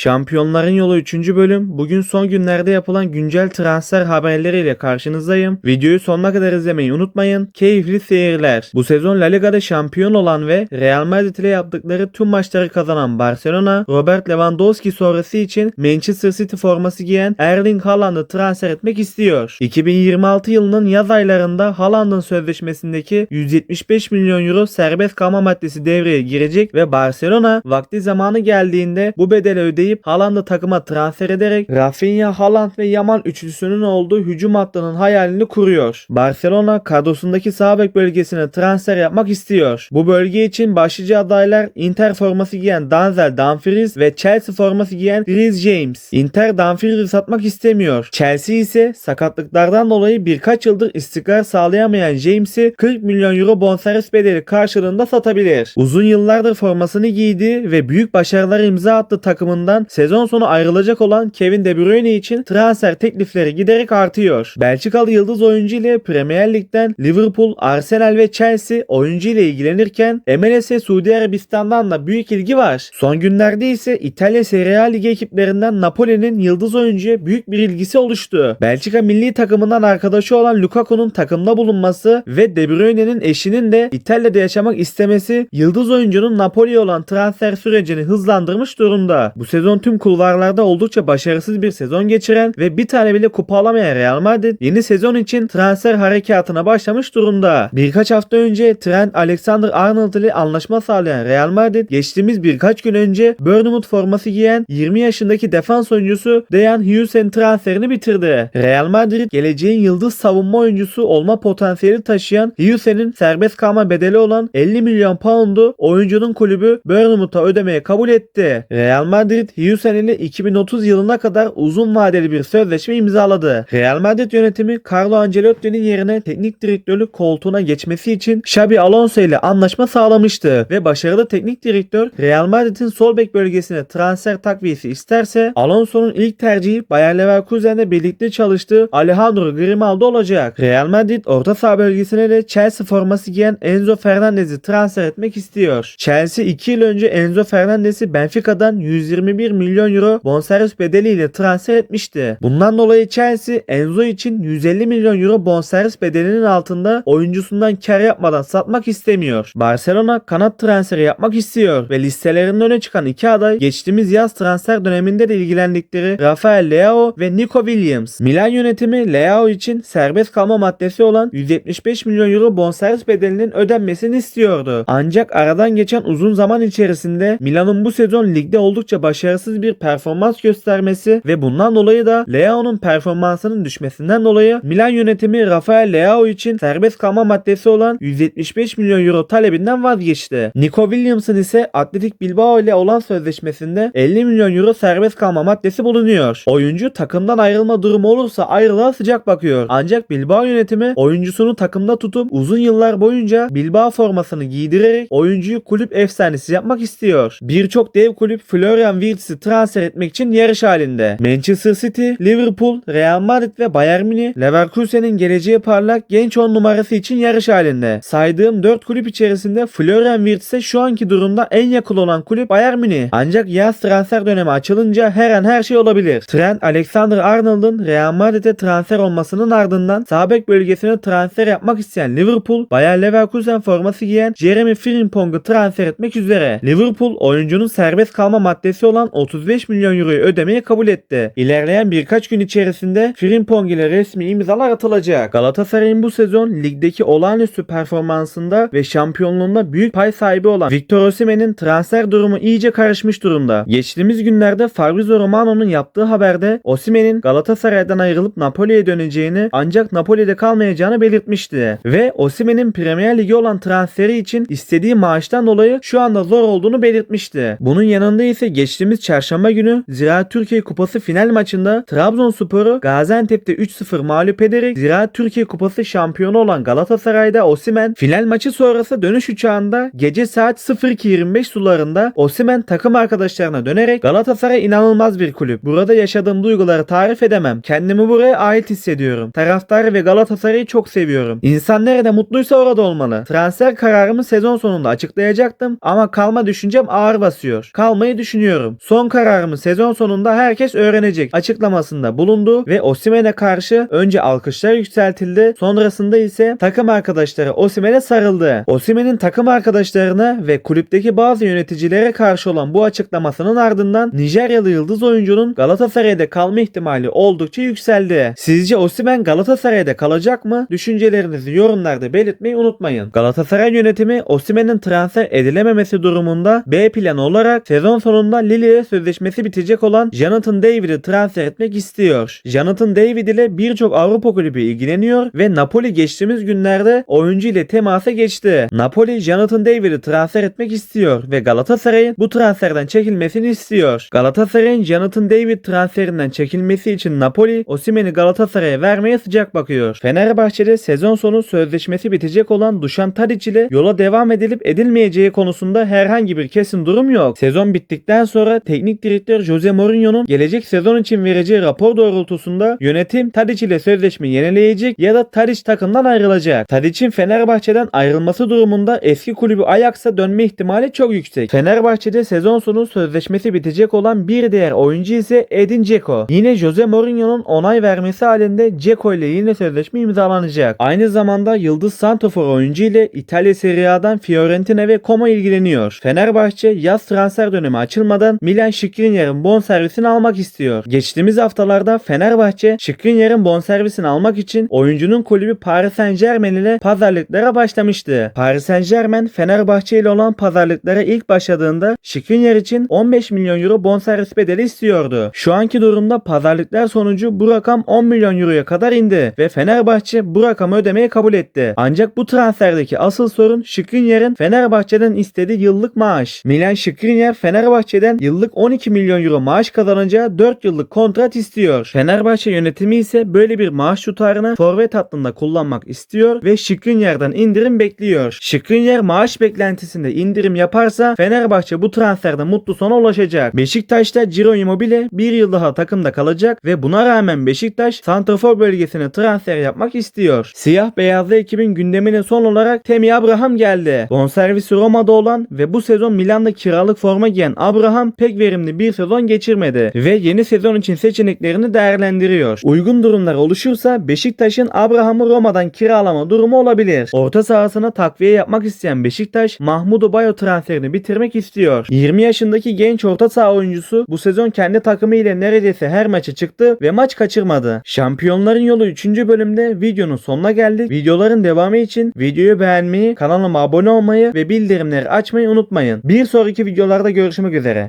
Şampiyonların Yolu 3. bölüm. Bugün son günlerde yapılan güncel transfer haberleriyle karşınızdayım. Videoyu sonuna kadar izlemeyi unutmayın. Keyifli seyirler. Bu sezon La Liga'da şampiyon olan ve Real Madrid ile yaptıkları tüm maçları kazanan Barcelona, Robert Lewandowski sonrası için Manchester City forması giyen Erling Haaland'ı transfer etmek istiyor. 2026 yılının yaz aylarında Haaland'ın sözleşmesindeki 175 milyon euro serbest kalma maddesi devreye girecek ve Barcelona vakti zamanı geldiğinde bu bedeli ödeyip Haaland'ı takıma transfer ederek Rafinha, Haaland ve Yamal üçlüsünün olduğu hücum hattının hayalini kuruyor. Barcelona kadrosundaki sağ bek bölgesine transfer yapmak istiyor. Bu bölge için başlıca adaylar Inter forması giyen Denzel Dumfries ve Chelsea forması giyen Reece James. Inter Dumfries'i satmak istemiyor. Chelsea ise sakatlıklardan dolayı birkaç yıldır istikrar sağlayamayan James'i 40 milyon euro bonservis bedeli karşılığında satabilir. Uzun yıllardır formasını giydi ve büyük başarılar imza attı takımından sezon sonu ayrılacak olan Kevin De Bruyne için transfer teklifleri giderek artıyor. Belçikalı yıldız oyuncu ile Premier Lig'den Liverpool, Arsenal ve Chelsea oyuncu ile ilgilenirken MLS ve Suudi Arabistan'dan da büyük ilgi var. Son günlerde ise İtalya Serie A Ligi ekiplerinden Napoli'nin yıldız oyuncuya büyük bir ilgisi oluştu. Belçika milli takımından arkadaşı olan Lukaku'nun takımda bulunması ve De Bruyne'nin eşinin de İtalya'da yaşamak istemesi yıldız oyuncunun Napoli'ye olan transfer sürecini hızlandırmış durumda. Bu sezon tüm kulvarlarda oldukça başarısız bir sezon geçiren ve bir tane bile kupa alamayan Real Madrid yeni sezon için transfer harekatına başlamış durumda. Birkaç hafta önce Trent Alexander-Arnold ile anlaşma sağlayan Real Madrid geçtiğimiz birkaç gün önce Bournemouth forması giyen 20 yaşındaki defans oyuncusu Dejan Huijsen transferini bitirdi. Real Madrid geleceğin yıldız savunma oyuncusu olma potansiyeli taşıyan Huijsen'in serbest kalma bedeli olan 50 milyon pound'u oyuncunun kulübü Bournemouth'a ödemeye kabul etti. Real Madrid Huijsen ile 2030 yılına kadar uzun vadeli bir sözleşme imzaladı. Real Madrid yönetimi Carlo Ancelotti'nin yerine teknik direktörlük koltuğuna geçmesi için Xabi Alonso ile anlaşma sağlamıştı ve başarılı teknik direktör Real Madrid'in sol bek bölgesine transfer takviyesi isterse Alonso'nun ilk tercihi Bayer Leverkusen'le birlikte çalıştığı Alejandro Grimaldo olacak. Real Madrid orta saha bölgesine de Chelsea forması giyen Enzo Fernandez'i transfer etmek istiyor. Chelsea 2 yıl önce Enzo Fernandez'i Benfica'dan 121 milyon euro bonservis bedeliyle transfer etmişti. Bundan dolayı Chelsea Enzo için 150 milyon euro bonservis bedelinin altında oyuncusundan kar yapmadan satmak istemiyor. Barcelona kanat transferi yapmak istiyor ve listelerinin öne çıkan iki aday geçtiğimiz yaz transfer döneminde de ilgilendikleri Rafael Leao ve Nico Williams. Milan yönetimi Leao için serbest kalma maddesi olan 175 milyon euro bonservis bedelinin ödenmesini istiyordu. Ancak aradan geçen uzun zaman içerisinde Milan'ın bu sezon ligde oldukça başarısız bir performans göstermesi ve bundan dolayı da Leao'nun performansının düşmesinden dolayı Milan yönetimi Rafael Leao için serbest kalma maddesi olan 175 milyon euro talebinden vazgeçti. Nico Williams'ın ise Atletik Bilbao ile olan sözleşmesinde 50 milyon euro serbest kalma maddesi bulunuyor. Oyuncu takımdan ayrılma durumu olursa ayrılığa sıcak bakıyor. Ancak Bilbao yönetimi oyuncusunu takımda tutup uzun yıllar boyunca Bilbao formasını giydirerek oyuncuyu kulüp efsanesi yapmak istiyor. Birçok dev kulüp Florian Wirtz'i transfer etmek için yarış halinde. Manchester City, Liverpool, Real Madrid ve Bayern Münih, Leverkusen'in geleceği parlak genç 10 numarası için yarış halinde. Saydığım 4 kulüp içerisinde Florian Wirtz'e şu anki durumda en yakın olan kulüp Bayern Münih. Ancak yaz transfer dönemi açılınca her an her şey olabilir. Trent Alexander-Arnold'un Real Madrid'e transfer olmasının ardından sağ bek bölgesine transfer yapmak isteyen Liverpool, Bayer Leverkusen forması giyen Jeremy Frimpong'u transfer etmek üzere. Liverpool oyuncunun serbest kalma maddesi olan 35 milyon euroyu ödemeye kabul etti. İlerleyen birkaç gün içerisinde Frimpong ile resmi imzalar atılacak. Galatasaray'ın bu sezon ligdeki olağanüstü performansında ve şampiyonluğunda büyük pay sahibi olan Victor Osimhen'in transfer durumu iyice karışmış durumda. Geçtiğimiz günlerde Fabrizio Romano'nun yaptığı haberde Osimhen'in Galatasaray'dan ayrılıp Napoli'ye döneceğini ancak Napoli'de kalmayacağını belirtmişti. Ve Osimhen'in Premier Ligi olan transferi için istediği maaştan dolayı şu anda zor olduğunu belirtmişti. Bunun yanında ise geçtiğimiz çarşamba günü Ziraat Türkiye Kupası final maçında Trabzonspor'u Gaziantep'te 3-0 mağlup ederek Ziraat Türkiye Kupası şampiyonu olan Galatasaray'da Osimhen final maçı sonrası dönüş uçağında gece saat 02.25 sularında Osimhen takım arkadaşlarına dönerek Galatasaray inanılmaz bir kulüp. Burada yaşadığım duyguları tarif edemem. Kendimi buraya ait hissediyorum. Taraftarı ve Galatasaray'ı çok seviyorum. İnsan nerede mutluysa orada olmalı. Transfer kararımı sezon sonunda açıklayacaktım ama kalma düşüncem ağır basıyor. Kalmayı düşünüyorum. Son kararımı sezon sonunda herkes öğrenecek açıklamasında bulundu ve Osimen'e karşı önce alkışlar yükseltildi sonrasında ise takım arkadaşları Osimen'e sarıldı. Osimen'in takım arkadaşlarına ve kulüpteki bazı yöneticilere karşı olan bu açıklamasının ardından Nijeryalı yıldız oyuncunun Galatasaray'da kalma ihtimali oldukça yükseldi. Sizce Osimen Galatasaray'da kalacak mı? Düşüncelerinizi yorumlarda belirtmeyi unutmayın. Galatasaray yönetimi Osimen'in transfer edilememesi durumunda B planı olarak sezon sonunda Sözleşmesi bitecek olan Jonathan David'i transfer etmek istiyor. Jonathan David ile birçok Avrupa kulübü ilgileniyor ve Napoli geçtiğimiz günlerde oyuncu ile temasa geçti. Napoli Jonathan David'i transfer etmek istiyor ve Galatasaray'ın bu transferden çekilmesini istiyor. Galatasaray'ın Jonathan David transferinden çekilmesi için Napoli Osimhen'i Galatasaray'a vermeye sıcak bakıyor. Fenerbahçe'de sezon sonu sözleşmesi bitecek olan Dušan Tadić ile yola devam edilip edilmeyeceği konusunda herhangi bir kesin durum yok. Sezon bittikten sonra teknik direktör Jose Mourinho'nun gelecek sezon için vereceği rapor doğrultusunda yönetim Tadić ile sözleşme yenileyecek ya da Tadić takımdan ayrılacak. Tadić'in Fenerbahçe'den ayrılması durumunda eski kulübü Ajax'a dönme ihtimali çok yüksek. Fenerbahçe'de sezon sonu sözleşmesi bitecek olan bir diğer oyuncu ise Edin Dzeko. Yine Jose Mourinho'nun onay vermesi halinde Dzeko ile yine sözleşme imzalanacak. Aynı zamanda Yıldız Santofor oyuncu ile İtalya Serie A'dan Fiorentina ve Como ilgileniyor. Fenerbahçe yaz transfer dönemi açılmadan Milan Skriniar'ın bonservisini almak istiyor. Geçtiğimiz haftalarda Fenerbahçe Skriniar'ın bonservisini almak için oyuncunun kulübü Paris Saint Germain ile pazarlıklara başlamıştı. Paris Saint Germain Fenerbahçe ile olan pazarlıklara ilk başladığında Skriniar için 15 milyon euro bonservis bedeli istiyordu. Şu anki durumda pazarlıklar sonucu bu rakam 10 milyon euroya kadar indi ve Fenerbahçe bu rakamı ödemeyi kabul etti. Ancak bu transferdeki asıl sorun Skriniar'ın Fenerbahçe'den istediği yıllık maaş. Milan Skriniar Fenerbahçe'den yıllık 12 milyon euro maaş kazanacağı 4 yıllık kontrat istiyor. Fenerbahçe yönetimi ise böyle bir maaş tutarını forvet hattında kullanmak istiyor ve Skriniar'dan indirim bekliyor. Skriniar maaş beklentisinde indirim yaparsa Fenerbahçe bu transferde mutlu sona ulaşacak. Beşiktaş'ta Ciro Immobile bir yıl daha takımda kalacak ve buna rağmen Beşiktaş santrafor bölgesine transfer yapmak istiyor. Siyah beyazlı ekibin gündemine son olarak Temi Abraham geldi. Bonservisi Roma'da olan ve bu sezon Milan'da kiralık forma giyen Abraham pek verimli bir sezon geçirmedi ve yeni sezon için seçeneklerini değerlendiriyor. Uygun durumlar oluşursa Beşiktaş'ın Abraham'ı Roma'dan kiralama durumu olabilir. Orta sahasına takviye yapmak isteyen Beşiktaş Mahmudu Bayo transferini bitirmek istiyor. 20 yaşındaki genç orta saha oyuncusu bu sezon kendi takımı ile neredeyse her maça çıktı ve maç kaçırmadı. Şampiyonların yolu 3. bölümde videonun sonuna geldik. Videoların devamı için videoyu beğenmeyi, kanalıma abone olmayı ve bildirimleri açmayı unutmayın. Bir sonraki videolarda görüşmek üzere.